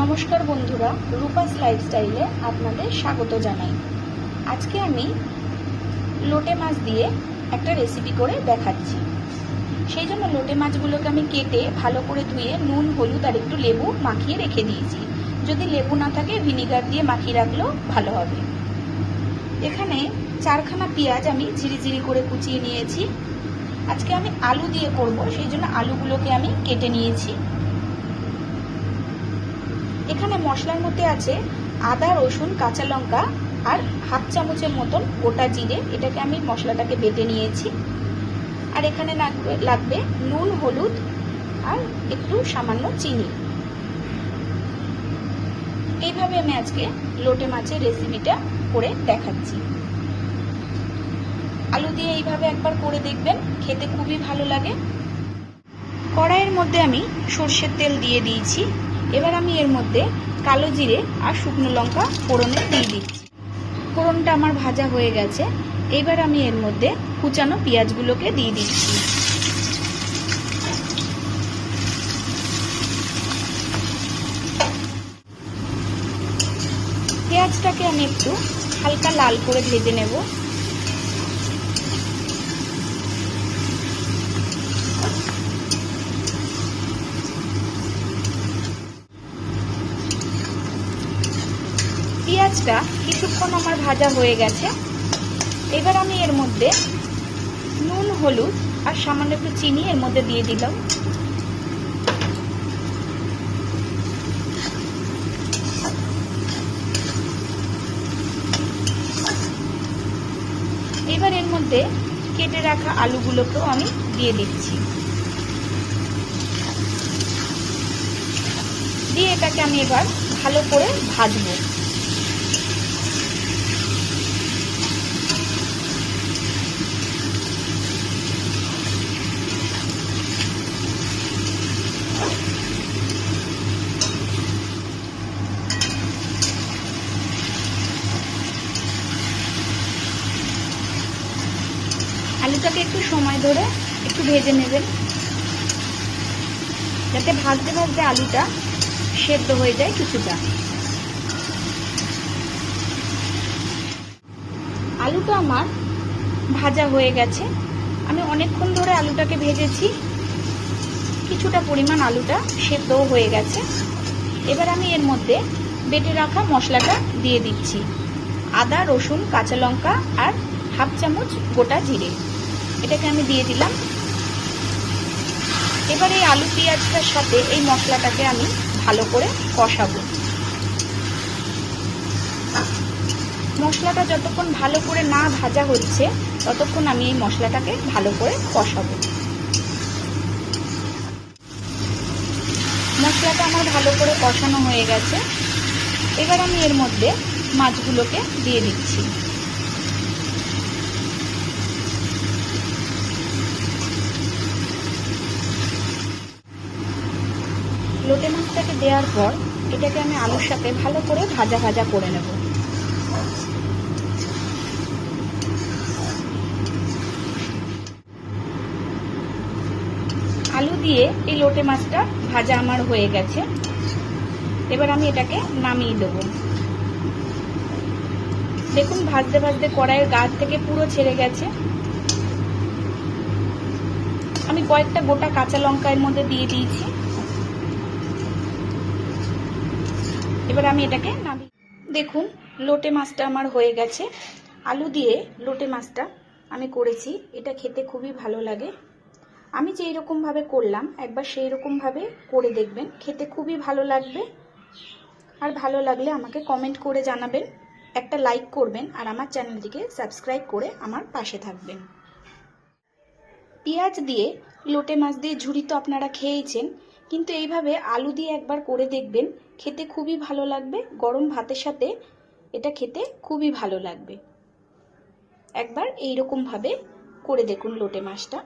নমস্কার বন্ধুরা, রূপাস লাইফস্টাইলে আপনাদের স্বাগত জানাই। আজকে আমি লোটে মাছ দিয়ে একটা রেসিপি করে দেখাচ্ছি। সেই জন্য লোটে মাছগুলোকে আমি কেটে ভালো করে ধুয়ে নুন, হলুদ আর একটু লেবু মাখিয়ে রেখে দিয়েছি। যদি লেবু না থাকে, ভিনিগার দিয়ে মাখিয়ে রাখলেও ভালো হবে। এখানে চারখানা পেঁয়াজ আমি ঝিরিঝিরি করে কুচিয়ে নিয়েছি। আজকে আমি আলু দিয়ে করব, সেই জন্য আলুগুলোকে আমি কেটে নিয়েছি। এখানে মশলার মধ্যে আছে আদা, রসুন, কাঁচা লঙ্কা আর হাফ চামচের মতন গোটা জিরে। এটাকে আমি মশলাটাকে বেটে নিয়েছি। আর এখানে লাগবে নুন, হলুদ আর একটু সামান্য চিনি। এইভাবে আমি আজকে লোটে মাছের রেসিপিটা করে দেখাচ্ছি। আলু দিয়ে এইভাবে একবার করে দেখবেন, খেতে খুবই ভালো লাগে। কড়াইয়ের মধ্যে আমি সর্ষের তেল দিয়ে দিয়েছি। এবার আমি এর মধ্যে কালো জিরে আর শুকনো লঙ্কা ফোড়নে দিয়ে দিচ্ছি। ফোড়নটা আমার ভাজা হয়ে গেছে। এবার আমি এর মধ্যে কুচানো পেঁয়াজগুলোকে দিয়ে দিচ্ছি। পেঁয়াজটাকে আমি একটু হালকা লাল করে ভেজে নেব। পেঁয়াজটা কিছুক্ষণ আমার ভাজা হয়ে গেছে। এবার আমি এর মধ্যে নুন, হলুদ আর সামান্য একটু চিনি এর মধ্যে দিয়ে দিলাম। এবার এর মধ্যে কেটে রাখা আলুগুলোকেও আমি দিয়ে দিচ্ছি। দিয়ে এটাকে আমি এবার ভালো করে ভাজবো। আলুটাকে একটু সময় ধরে একটু ভেজে নেবেন। যাতে ভাজতে ভাজতে আলুটা সেদ্ধ হয়ে যায় কিছুটা। আলুটা আমার ভাজা হয়ে গেছে। আমি অনেকক্ষণ ধরে আলুটাকে ভেজেছি। কিছুটা পরিমাণ আলুটা সেদ্ধও হয়ে গেছে। এবার আমি এর মধ্যে বেটে রাখা মশলাটা দিয়ে দিচ্ছি। আদা, রসুন, কাঁচা লঙ্কা আর হাফ চামচ গোটা জিরে। এটাকে আমি দিয়ে দিলাম। এবার এই আলু পেঁয়াজটার সাথে এই মশলাটাকে আমি ভালো করে কষাবো। মশলাটা যতক্ষণ ভালো করে না ভাজা হচ্ছে, ততক্ষণ আমি এই মশলাটাকে ভালো করে কষাবো। মশলাটা আমার ভালো করে কষানো হয়ে গেছে। এবার আমি এর মধ্যে মাছগুলোকে দিয়ে দিচ্ছি। লোটে মাছটাকে দেওয়ার পর এটাকে আমি আলুর সাথে ভালো করে ভাজা ভাজা করে নেব। আলু দিয়ে এই লোটে মাছটা ভাজা আমার হয়ে গেছে। এবার আমি এটাকে নামিয়ে দেব। দেখুন, ভাজতে ভাজতে কড়াইয়ের গাছ থেকে পুরো ছেড়ে গেছে। আমি কয়েকটা গোটা কাঁচা লঙ্কা এর মধ্যে দিয়ে দিয়েছি। এবার আমি এটাকে নামি দেখুন, লোটে মাছটা আমার হয়ে গেছে। আলু দিয়ে লোটে মাছটা আমি করেছি। এটা খেতে খুবই ভালো লাগে। আমি যেই রকমভাবে করলাম, একবার সেই রকমভাবে করে দেখবেন। খেতে খুবই ভালো লাগবে। আর ভালো লাগলে আমাকে কমেন্ট করে জানাবেন, একটা লাইক করবেন, আর আমার চ্যানেলটিকে সাবস্ক্রাইব করে আমার পাশে থাকবেন। পেঁয়াজ দিয়ে লোটে মাছ দিয়ে ঝুড়ি তো আপনারা খেয়েছেন কিন্তু এইভাবে আলু দিয়ে একবার করে দেখবেন, খেতে খুবই ভালো লাগবে, গরম ভাতের সাথে এটা খেতে খুবই ভালো লাগবে। একবার এইরকমভাবে করে দেখুন লোটে মাছটা।